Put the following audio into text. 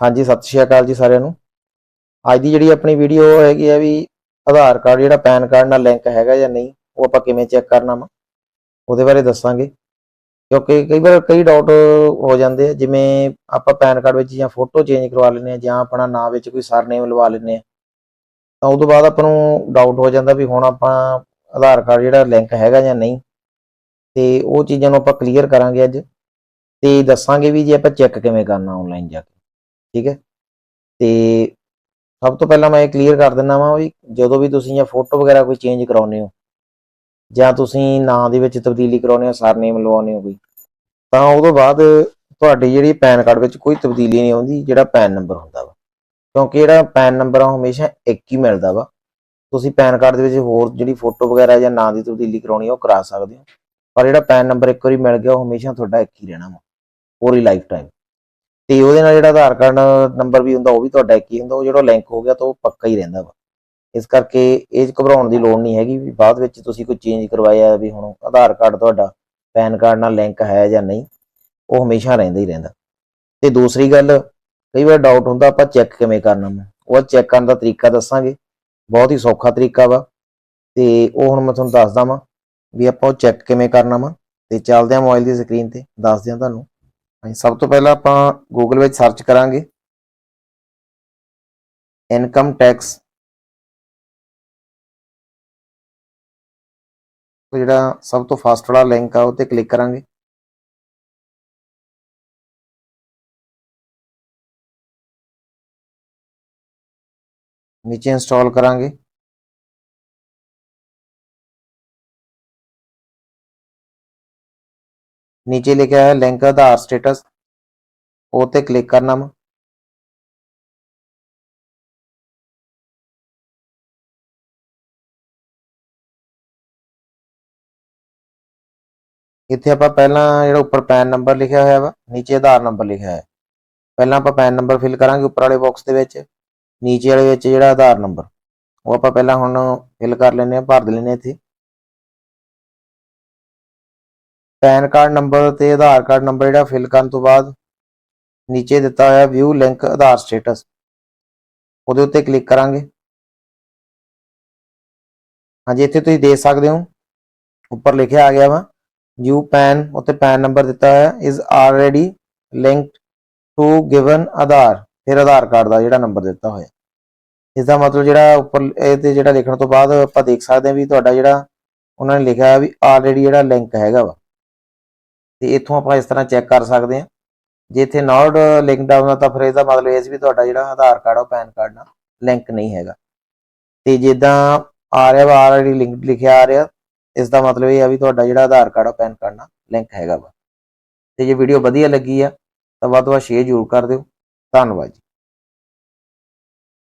ਹਾਂਜੀ, ਸਤਿ ਸ਼੍ਰੀ ਅਕਾਲ ਜੀ ਸਾਰਿਆਂ ਨੂੰ। ਅੱਜ ਦੀ ਜਿਹੜੀ ਆਪਣੀ ਵੀਡੀਓ ਹੈਗੀ ਆ ਵੀ ਆਧਾਰ ਕਾਰਡ, ਜਿਹੜਾ ਪੈਨ ਕਾਰਡ ਨਾਲ ਲਿੰਕ ਹੈਗਾ ਜਾਂ ਨਹੀਂ, ਉਹ ਆਪਾਂ ਕਿਵੇਂ ਚੈੱਕ ਕਰਨਾ ਵਾ, ਉਹਦੇ ਬਾਰੇ ਦੱਸਾਂਗੇ। ਕਿਉਂਕਿ ਕਈ ਵਾਰ ਕਈ ਡਾਊਟ ਹੋ ਜਾਂਦੇ ਆ, ਜਿਵੇਂ ਆਪਾਂ ਪੈਨ ਕਾਰਡ ਵਿੱਚ ਜਾਂ ਫੋਟੋ ਚੇਂਜ ਕਰਵਾ ਲੈਂਦੇ ਆ, ਜਾਂ ਆਪਣਾ ਨਾਮ ਵਿੱਚ ਕੋਈ ਸਰਨੇਮ ਲਵਾ ਲੈਂਦੇ ਆ, ਤਾਂ ਉਸ ਤੋਂ ਬਾਅਦ ਆਪਾਂ ਨੂੰ ਡਾਊਟ ਹੋ ਜਾਂਦਾ ਵੀ ਹੁਣ ਆਪਾਂ ਆਧਾਰ ਕਾਰਡ ਜਿਹੜਾ ਲਿੰਕ ਹੈਗਾ ਜਾਂ ਨਹੀਂ। ਤੇ ਉਹ ਚੀਜ਼ਾਂ ਨੂੰ ਆਪਾਂ ਕਲੀਅਰ ਕਰਾਂਗੇ ਅੱਜ, ਤੇ ਦੱਸਾਂਗੇ ਵੀ ਜੇ ਆਪਾਂ ਚੈੱਕ ਕਿਵੇਂ ਕਰਨਾ ਆਨਲਾਈਨ ਜਾ ਕੇ। ਠੀਕ ਹੈ? ਤੇ ਸਭ ਤੋਂ ਪਹਿਲਾਂ ਮੈਂ ਇਹ ਕਲੀਅਰ ਕਰ ਦਿੰਦਾ ਵਾਂ ਵੀ ਜਦੋਂ ਵੀ ਤੁਸੀਂ ਜਾਂ ਫੋਟੋ ਵਗੈਰਾ ਕੋਈ ਚੇਂਜ ਕਰਾਉਨੇ ਹੋ ਜਾਂ ਤੁਸੀਂ ਨਾਂ ਦੇ ਵਿੱਚ ਤਬਦੀਲੀ ਕਰਾਉਨੇ ਹੋ ਸਰਨੇਮ ਲਵਾਉਨੇ ਹੋ ਕੋਈ, ਤਾਂ ਉਦੋਂ ਬਾਅਦ ਤੁਹਾਡੀ ਜਿਹੜੀ ਪੈਨ ਕਾਰਡ ਵਿੱਚ ਕੋਈ ਤਬਦੀਲੀ ਨਹੀਂ ਆਉਂਦੀ, ਜਿਹੜਾ ਪੈਨ ਨੰਬਰ ਹੁੰਦਾ ਵਾ। ਕਿਉਂਕਿ ਜਿਹੜਾ ਪੈਨ ਨੰਬਰ ਆ ਹਮੇਸ਼ਾ ਇੱਕ ਹੀ ਮਿਲਦਾ ਵਾ। ਤੁਸੀਂ ਪੈਨ ਕਾਰਡ ਦੇ ਵਿੱਚ ਹੋਰ ਜਿਹੜੀ ਫੋਟੋ ਵਗੈਰਾ ਜਾਂ ਨਾਂ ਦੀ ਤਬਦੀਲੀ ਕਰਾਉਣੀ ਆ, ਉਹ ਕਰਾ ਸਕਦੇ ਹੋ। ਪਰ ਜਿਹੜਾ ਪੈਨ ਨੰਬਰ ਇੱਕ ਵਾਰੀ ਮਿਲ ਗਿਆ, ਉਹ ਹਮੇਸ਼ਾ ਤੁਹਾਡਾ ਇੱਕ ਹੀ ਰਹਿਣਾ ਵਾ, ਪੂਰੀ ਲਾਈਫ ਟਾਈਮ ਤੇ ਉਹਦੇ ਨਾਲ ਜਿਹੜਾ ਆਧਾਰ ਕਾਰਡ ਨੰਬਰ ਵੀ ਹੁੰਦਾ, ਉਹ ਵੀ ਤੁਹਾਡਾ ਇੱਕ ਹੀ ਹੁੰਦਾ, ਉਹ ਜਿਹੜਾ ਲਿੰਕ ਹੋ ਗਿਆ ਤਾਂ ਉਹ ਪੱਕਾ ਹੀ ਰਹਿੰਦਾ ਵਾ। ਇਸ ਕਰਕੇ ਇਹ 'ਚ ਘਬਰਾਉਣ ਦੀ ਲੋੜ ਨਹੀਂ ਹੈਗੀ ਵੀ ਬਾਅਦ ਵਿੱਚ ਤੁਸੀਂ ਕੋਈ ਚੇਂਜ ਕਰਵਾਇਆ ਵੀ ਹੁਣ ਆਧਾਰ ਕਾਰਡ ਤੁਹਾਡਾ ਪੈਨ ਕਾਰਡ ਨਾਲ ਲਿੰਕ ਹੈ ਜਾਂ ਨਹੀਂ, ਉਹ ਹਮੇਸ਼ਾ ਰਹਿੰਦਾ ਹੀ ਰਹਿੰਦਾ। ਤੇ ਦੂਸਰੀ ਗੱਲ, ਕਈ ਵਾਰ ਡਾਊਟ ਹੁੰਦਾ ਆਪਾਂ ਚੈੱਕ ਕਿਵੇਂ ਕਰਨਾ ਵਾ। ਉਹ ਚੈੱਕ ਕਰਨ ਦਾ ਤਰੀਕਾ ਦੱਸਾਂਗੇ। ਬਹੁਤ ਹੀ ਸੌਖਾ ਤਰੀਕਾ ਵਾ। ਤੇ ਉਹ ਹੁਣ ਮੈਂ ਤੁਹਾਨੂੰ ਦੱਸਦਾ ਵਾਂ ਵੀ ਆਪਾਂ ਉਹ ਚੈੱਕ ਕਿਵੇਂ ਕਰਨਾ ਵਾ। ਤੇ ਚੱਲਦੇ ਆ ਮੋਬਾਈਲ ਦੀ ਸਕਰੀਨ ਤੇ, ਦੱਸਦੇ ਆ ਤੁਹਾਨੂੰ। ਹਾਂਜੀ, ਸਭ ਤੋਂ ਪਹਿਲਾਂ ਆਪਾਂ ਗੂਗਲ ਵਿੱਚ ਸਰਚ ਕਰਾਂਗੇ। ਇਨਕਮ ਟੈਕਸ ਜਿਹੜਾ ਸਭ ਤੋਂ ਫਾਸਟ ਵਾਲਾ ਲਿੰਕ ਆ ਉਹ ਤੇ ਕਲਿੱਕ ਕਰਾਂਗੇ। ਨੀਚੇ ਇੰਸਟਾਲ ਕਰਾਂਗੇ। ਨੀਚੇ ਲਿਖਿਆ ਹੈ, ਲਿੰਕ ਆਧਾਰ ਸਟੇਟਸ ਉਹ ਤੇ ਕਲਿੱਕ ਕਰਨਾ ਵਾ। ਇੱਥੇ ਆਪਾਂ ਪਹਿਲਾਂ ਜਿਹੜਾ ਉੱਪਰ ਪੈਨ ਨੰਬਰ ਲਿਖਿਆ ਹੋਇਆ ਵਾ, ਨੀਚੇ ਆਧਾਰ ਨੰਬਰ ਲਿਖਿਆ ਹੈ। ਪਹਿਲਾਂ ਆਪਾਂ ਪੈਨ ਨੰਬਰ ਫਿਲ ਕਰਾਂਗੇ ਉੱਪਰ ਵਾਲੇ ਬਾਕਸ ਦੇ ਵਿੱਚ, ਨੀਚੇ ਵਾਲੇ ਵਿੱਚ ਜਿਹੜਾ ਆਧਾਰ ਨੰਬਰ ਉਹ ਆਪਾਂ ਪਹਿਲਾਂ ਹੁਣ ਫਿਲ ਕਰ ਲੈਂਦੇ ਆ ਭਰ ਲੈਂਦੇ ਇੱਥੇ। ਪੈਨ ਕਾਰਡ ਨੰਬਰ ਤੇ ਆਧਾਰ ਕਾਰਡ ਨੰਬਰ ਜਿਹੜਾ ਫਿਲ ਕਰਨ ਤੋਂ ਬਾਅਦ ਨੀਚੇ ਦਿੱਤਾ ਹੋਇਆ ਵਿਊ ਲਿੰਕ ਆਧਾਰ ਸਟੇਟਸ ਉਹਦੇ ਉੱਤੇ ਕਲਿੱਕ ਕਰਾਂਗੇ। ਹਾਂਜੀ, ਇੱਥੇ ਤੁਸੀਂ ਦੇਖ ਸਕਦੇ ਹੋ। ਉੱਪਰ ਲਿਖਿਆ ਆ ਗਿਆ ਵਾ। ਯੂ ਪੈਨ ਉੱਤੇ ਪੈਨ ਨੰਬਰ ਦਿੱਤਾ ਹੋਇਆ is already linked to given Aadhaar, ਫਿਰ ਆਧਾਰ ਕਾਰਡ ਦਾ ਜਿਹੜਾ ਨੰਬਰ ਦਿੱਤਾ ਹੋਇਆ। ਇਸ ਦਾ ਮਤਲਬ ਜਿਹੜਾ ਉੱਪਰ ਇਹ ਤੇ ਜਿਹੜਾ ਲਿਖਣ ਤੋਂ ਬਾਅਦ ਆਪਾਂ ਦੇਖ ਸਕਦੇ ਹਾਂ ਵੀ ਤੁਹਾਡਾ ਜਿਹੜਾ, ਉਹਨਾਂ ਨੇ ਲਿਖਿਆ ਵੀ ਆਲਰੇਡੀ ਜਿਹੜਾ ਲਿੰਕ ਹੈਗਾ ਵਾ। ਤੇ ਇੱਥੋਂ ਆਪਾਂ ਇਸ ਤਰ੍ਹਾਂ ਚੈੱਕ ਕਰ ਸਕਦੇ ਹਾਂ। ਜੇ ਇੱਥੇ ਨਾਟ ਲਿੰਕਡ ਆਉਂਦਾ ਤਾਂ ਫਿਰ ਇਹਦਾ ਮਤਲਬ ਇਹ ਸੀ ਵੀ ਤੁਹਾਡਾ ਜਿਹੜਾ ਆਧਾਰ ਕਾਰਡ ਆ, ਉਹ ਪੈਨ ਕਾਰਡ ਨਾਲ ਲਿੰਕ ਨਹੀਂ ਹੈਗਾ। ਤੇ ਜਿੱਦਾਂ ਆ ਰਿਹਾ ਵਾ ਆਲਰੇਡੀ ਲਿੰਕਡ ਲਿਖਿਆ ਆ ਰਿਹਾ, ਇਸ ਦਾ ਮਤਲਬ ਇਹ ਆ ਵੀ ਤੁਹਾਡਾ ਜਿਹੜਾ ਆਧਾਰ ਕਾਰਡ ਆ ਪੈਨ ਕਾਰਡ ਨਾਲ ਲਿੰਕ ਹੈਗਾ ਵਾ। ਤੇ ਜੇ ਵੀਡੀਓ ਵਧੀਆ ਲੱਗੀ ਆ, ਤਾਂ ਵੱਧ ਤੋਂ ਵੱਧ ਸ਼ੇਅਰ ਜ਼ਰੂਰ ਕਰ ਦਿਓ। ਧੰਨਵਾਦ ਜੀ।